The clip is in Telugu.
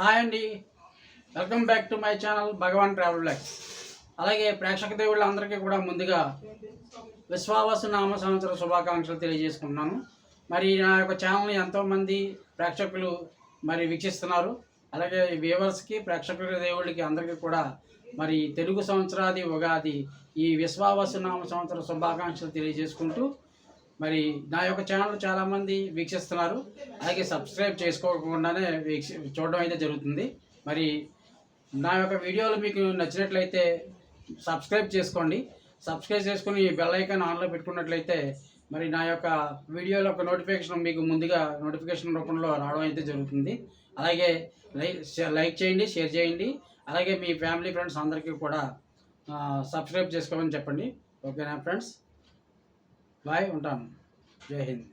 హాయ్ అండి. Welcome back to my channel Bhagavan travel blog అలాగే ప్రేక్షక దేవుళ్ళందరికీ కూడా ముందుగా విశ్వావసు నామ సంవత్సర శుభాకాంక్షలు తెలియజేసుకుంటున్నాను. మరి నా యొక్క ఛానల్ని ఎంతోమంది ప్రేక్షకులు మరి వీక్షిస్తున్నారు. అలాగే వ్యూవర్స్కి ప్రేక్షకుల దేవుళ్ళకి అందరికీ కూడా మరి తెలుగు సంవత్సరాది ఉగాది ఈ విశ్వావసు నామ సంవత్సర శుభాకాంక్షలు తెలియజేసుకుంటూ మరి నా యొక్క ఛానల్ చాలామంది వీక్షిస్తున్నారు. అలాగే సబ్స్క్రైబ్ చేసుకోకుండానే వీక్ష చూడడం అయితే జరుగుతుంది. మరి నా యొక్క వీడియోలు మీకు నచ్చినట్లయితే సబ్స్క్రైబ్ చేసుకోండి. సబ్స్క్రైబ్ చేసుకుని బెల్ ఐకాన్ ఆన్లో పెట్టుకున్నట్లయితే మరి నా యొక్క వీడియోల యొక్క నోటిఫికేషన్ మీకు ముందుగా నోటిఫికేషన్ రూపంలో రావడం అయితే జరుగుతుంది. అలాగే లైక్ లైక్ చేయండి షేర్ చేయండి. అలాగే మీ ఫ్యామిలీ ఫ్రెండ్స్ అందరికీ కూడా సబ్స్క్రైబ్ చేసుకోమని చెప్పండి. ఓకేనా ఫ్రెండ్స్ బాయ్ ఉంటాను జై హింద్